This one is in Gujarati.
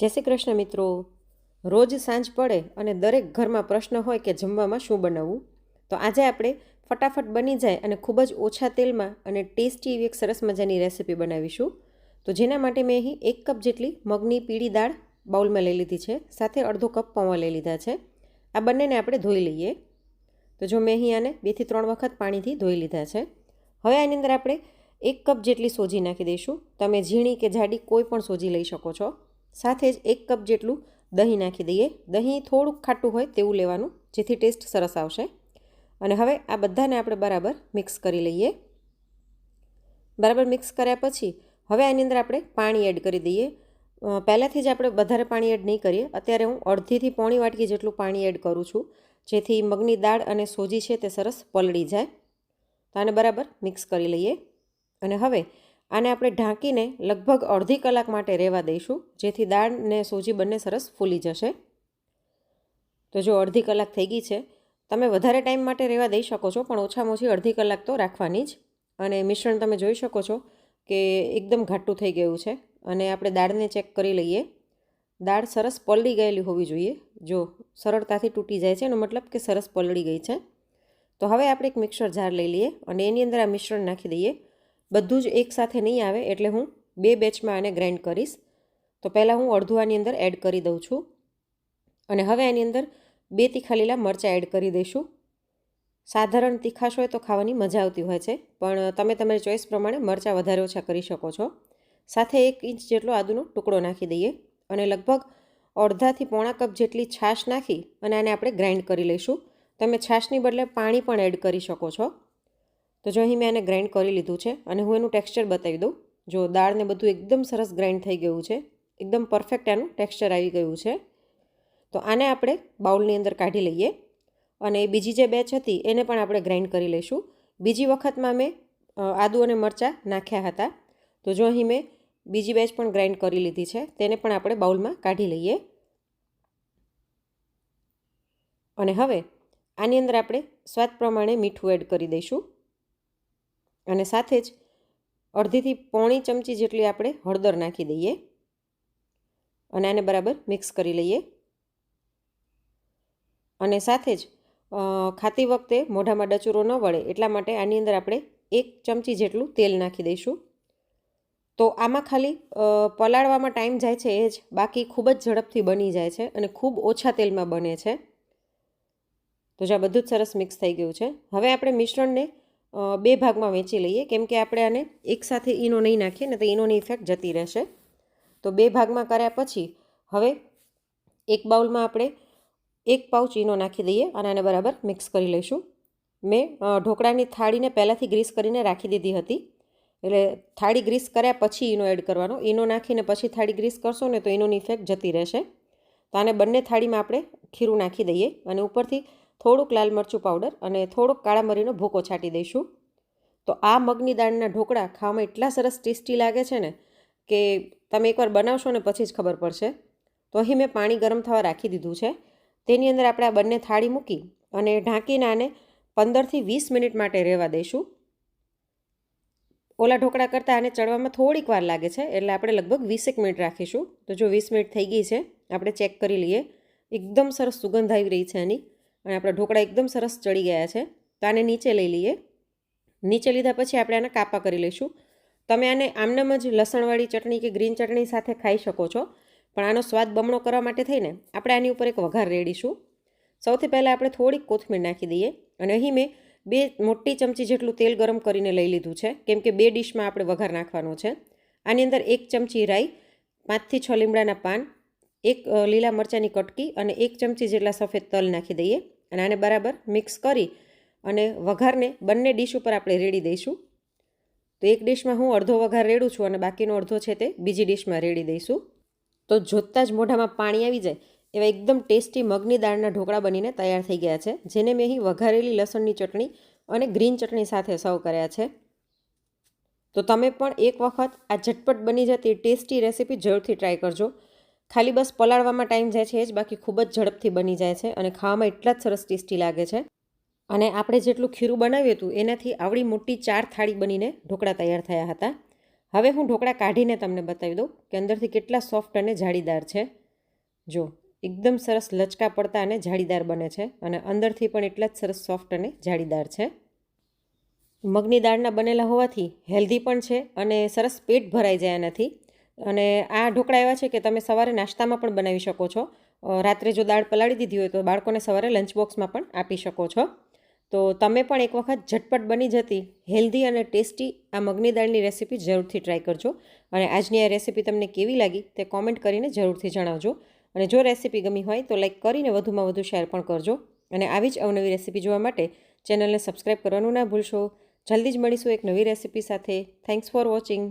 જય શ્રી કૃષ્ણ મિત્રો. રોજ સાંજ પડે અને દરેક ઘરમાં પ્રશ્ન હોય કે જમવામાં શું બનાવવું? તો આજે આપણે ફટાફટ બની જાય અને ખૂબ જ ઓછા તેલમાં અને ટેસ્ટી એવી એક સરસ મજાની રેસીપી બનાવીશું. તો જેના માટે મેં અહીં એક કપ જેટલી મગની પીળી દાળ બાઉલમાં લઈ લીધી છે, સાથે અડધો કપ પૌવા લઈ લીધા છે. આ બંનેને આપણે ધોઈ લઈએ. તો જો મેં અહીં આને બેથી ત્રણ વખત પાણીથી ધોઈ લીધા છે. હવે આની અંદર આપણે એક કપ જેટલી સોજી નાખી દઈશું. તમે ઝીણી કે જાડી કોઈ પણ સોજી લઈ શકો છો. સાથે જ એક કપ જેટલું દહીં નાખી દઈએ. દહીં થોડુંક ખાટું હોય તેવું લેવાનું, જેથી ટેસ્ટ સરસ આવશે. અને હવે આ બધાને આપણે બરાબર મિક્સ કરી લઈએ. બરાબર મિક્સ કર્યા પછી હવે આની અંદર આપણે પાણી એડ કરી દઈએ. પહેલાંથી જ આપણે વધારે પાણી એડ નહીં કરીએ. અત્યારે હું અડધીથી પોણી વાટકી જેટલું પાણી એડ કરું છું, જેથી મગની દાળ અને સોજી છે તે સરસ પલળી જાય. તો આને બરાબર મિક્સ કરી લઈએ. અને હવે આને આપણે ઢાંકીને લગભગ અડધી કલાક માટે રહેવા દઈશું, જેથી દાળ ને સૂજી બંને સરસ ફૂલી જશે. તો જો અડધી કલાક થઈ ગઈ છે, તમે વધારે ટાઈમ માટે રહેવા દઈ શકો છો, પણ ઓછામાં ઓછી અડધી કલાક તો રાખવાની જ. અને મિશ્રણ તમે જોઈ શકો છો કે એકદમ ઘાટું થઈ ગયું છે. અને આપણે દાળને ચેક કરી લઈએ. દાળ સરસ પલળી ગયેલી હોવી જોઈએ. જો સરળતાથી તૂટી જાય છે, એનો મતલબ કે સરસ પલળી ગઈ છે. તો હવે આપણે એક મિક્સર જાર લઈ લઈએ અને એની અંદર આ મિશ્રણ નાખી દઈએ. બધું જ એકસાથે નહીં આવે એટલે હું બે બેચમાં આને ગ્રાઇન્ડ કરીશ. તો પહેલાં હું અડધું આની અંદર એડ કરી દઉં છું. અને હવે આની અંદર બે તીખા લીલા મરચાં એડ કરી દઈશું. સાધારણ તીખાશ હોય તો ખાવાની મજા આવતી હોય છે, પણ તમે તમારી ચોઈસ પ્રમાણે મરચાં વધારે ઓછા કરી શકો છો. સાથે એક ઇંચ જેટલો આદુનો ટુકડો નાખી દઈએ અને લગભગ અડધાથી પોણા કપ જેટલી છાશ નાખી અને આને આપણે ગ્રાઇન્ડ કરી લઈશું. તમે છાશની બદલે પાણી પણ એડ કરી શકો છો. તો જો અહીં મેં એને ગ્રાઇન્ડ કરી લીધું છે અને હું એનું ટેક્સચર બતાવી દઉં. જો દાળને બધું એકદમ સરસ ગ્રાઇન્ડ થઈ ગયું છે, એકદમ પરફેક્ટ એનું ટેક્સચર આવી ગયું છે. તો આને આપણે બાઉલની અંદર કાઢી લઈએ અને બીજી જે બેચ હતી એને પણ આપણે ગ્રાઇન્ડ કરી લઈશું. બીજી વખતમાં મેં આદુ અને મરચાં નાખ્યા હતા. તો જો અહીં મેં બીજી બેચ પણ ગ્રાઇન્ડ કરી લીધી છે, તેને પણ આપણે બાઉલમાં કાઢી લઈએ. અને હવે આની અંદર આપણે સ્વાદ પ્રમાણે મીઠું એડ કરી દઈશું. અને સાથે જ અડધીથી પોણી ચમચી જેટલી આપણે હળદર નાખી દઈએ. અને આને બરાબર મિક્સ કરી લઈએ. અને સાથે જ ખાતી વખતે મોઢામાં ડચુરો ન વળે એટલા માટે આની અંદર આપણે એક ચમચી જેટલું તેલ નાખી દઈશું. તો આમાં ખાલી પલાળવામાં ટાઈમ જાય છે એ જ બાકી ખૂબ જ ઝડપથી બની જાય છે અને ખૂબ ઓછા તેલમાં બને છે. તો જો આ બધું જ સરસ મિક્સ થઈ ગયું છે. હવે આપણે મિશ્રણને બે ભાગમાં વેચી લઈએ. કેમ કે આપણે આને એકસાથે ઈનો નહીં નાખીએ ને તો ઈનોની ઇફેક્ટ જતી રહેશે. તો બે ભાગમાં કર્યા પછી હવે એક બાઉલમાં આપણે એક પાઉચ ઈનો નાખી દઈએ અને આને બરાબર મિક્સ કરી લઈશું. મેં ઢોકળાની થાળીને પહેલાંથી ગ્રીસ કરીને રાખી દીધી હતી. એટલે થાળી ગ્રીસ કર્યા પછી ઈનો એડ કરવાનો. ઈનો નાખીને પછી થાળી ગ્રીસ કરશો ને તો ઈનોની ઇફેક્ટ જતી રહેશે. તો આને બંને થાળીમાં આપણે ખીરું નાખી દઈએ અને ઉપરથી થોડુંક લાલ મરચું પાવડર અને થોડુંક કાળા મરીનો ભૂકો છાંટી દઈશું. તો આ મગની દાળના ઢોકળા ખાવામાં એટલા સરસ ટેસ્ટી લાગે છે ને કે તમે એકવાર બનાવશો ને પછી જ ખબર પડશે. તો અહીં મેં પાણી ગરમ થવા રાખી દીધું છે. તેની અંદર આપણે આ બંને થાળી મૂકી અને ઢાંકીને આને પંદરથી વીસ મિનિટ માટે રહેવા દઈશું. ઓલા ઢોકળા કરતાં આને ચડવામાં થોડીક વાર લાગે છે, એટલે આપણે લગભગ વીસેક મિનિટ રાખીશું. તો જો વીસ મિનિટ થઈ ગઈ છે, આપણે ચેક કરી લઈએ. એકદમ સરસ સુગંધ આવી રહી છે આની. અને આપણા ઢોકળા એકદમ સરસ ચડી ગયા છે. તો આને નીચે લઈ લઈએ. નીચે લીધા પછી આપણે આને કાપા કરી લઈશું. તમે આને આમનામ જ લસણવાળી ચટણી કે ગ્રીન ચટણી સાથે ખાઈ શકો છો. પણ આનો સ્વાદ બમણો કરવા માટે થઈને આપણે આની ઉપર એક વઘાર રેડીશું. સૌથી પહેલાં આપણે થોડીક કોથમીર નાખી દઈએ અને અહીં મેં બે મોટી ચમચી જેટલું તેલ ગરમ કરીને લઈ લીધું છે. કેમ કે બે ડીશમાં આપણે વઘાર નાખવાનો છે. આની અંદર એક ચમચી રાઈ પાંચથી છ લીમડાના પાન એક લીલા મરચાંની કટકી અને એક ચમચી જેટલા સફેદ તલ નાખી દઈએ અને આને બરાબર મિક્સ કરી અને વઘારને બંને ડીશ ઉપર આપણે રેડી દઈશું. તો એક ડીશમાં હું અડધો વઘાર રેડું છું અને બાકીનો અડધો છે તે બીજી ડીશમાં રેડી દઈશું. તો જોતાં જ મોઢામાં પાણી આવી જાય એવા એકદમ ટેસ્ટી મગની દાળના ઢોકળા બનીને તૈયાર થઈ ગયા છે, જેને મેં અહીં વઘારેલી લસણની ચટણી અને ગ્રીન ચટણી સાથે સર્વ કર્યા છે. તો તમે પણ એક વખત આ ઝટપટ બની જતી ટેસ્ટી રેસીપી જરૂરથી ટ્રાય કરજો. ખાલી બસ પલાળવામાં ટાઈમ જાય છે, એ જ બાકી ખૂબ જ ઝડપથી બની જાય છે અને ખાવામાં એટલા જ સરસ ટેસ્ટી લાગે છે. અને આપણે જેટલું ખીરું બનાવ્યું હતું, એનાથી આવડી મોટી ચાર થાળી બનીને ઢોકળા તૈયાર થયા હતા. હવે હું ઢોકળા કાઢીને તમને બતાવી દઉં કે અંદરથી કેટલા સોફ્ટ અને જાળીદાર છે. જો, એકદમ સરસ લચકા પડતા અને જાળીદાર બને છે અને અંદરથી પણ એટલા જ સરસ સોફ્ટ અને જાળીદાર છે. મગની દાળના બનેલા હોવાથી હેલ્ધી પણ છે અને સરસ પેટ ભરાઈ જાય એનાથી. અને આ ઢોકળા એવા છે કે તમે સવારે નાસ્તામાં પણ બનાવી શકો છો. રાત્રે જો દાળ પલાળી દીધી હોય તો બાળકોને સવારે લંચ બોક્સમાં પણ આપી શકો છો. તો તમે પણ એક વખત ઝટપટ બની જતી હેલ્ધી અને ટેસ્ટી આ મગની દાળની રેસીપી જરૂરથી ટ્રાય કરજો. અને આજની આ રેસીપી તમને કેવી લાગી તે કોમેન્ટ કરીને જરૂરથી જણાવજો. અને જો રેસીપી ગમી હોય તો લાઈક કરીને વધુમાં વધુ શેર પણ કરજો. અને આવી જ અવનવી રેસીપી જોવા માટે ચેનલને સબસ્ક્રાઈબ કરવાનું ના ભૂલશો. જલ્દી જ મળીશું એક નવી રેસીપી સાથે. Thanks for watching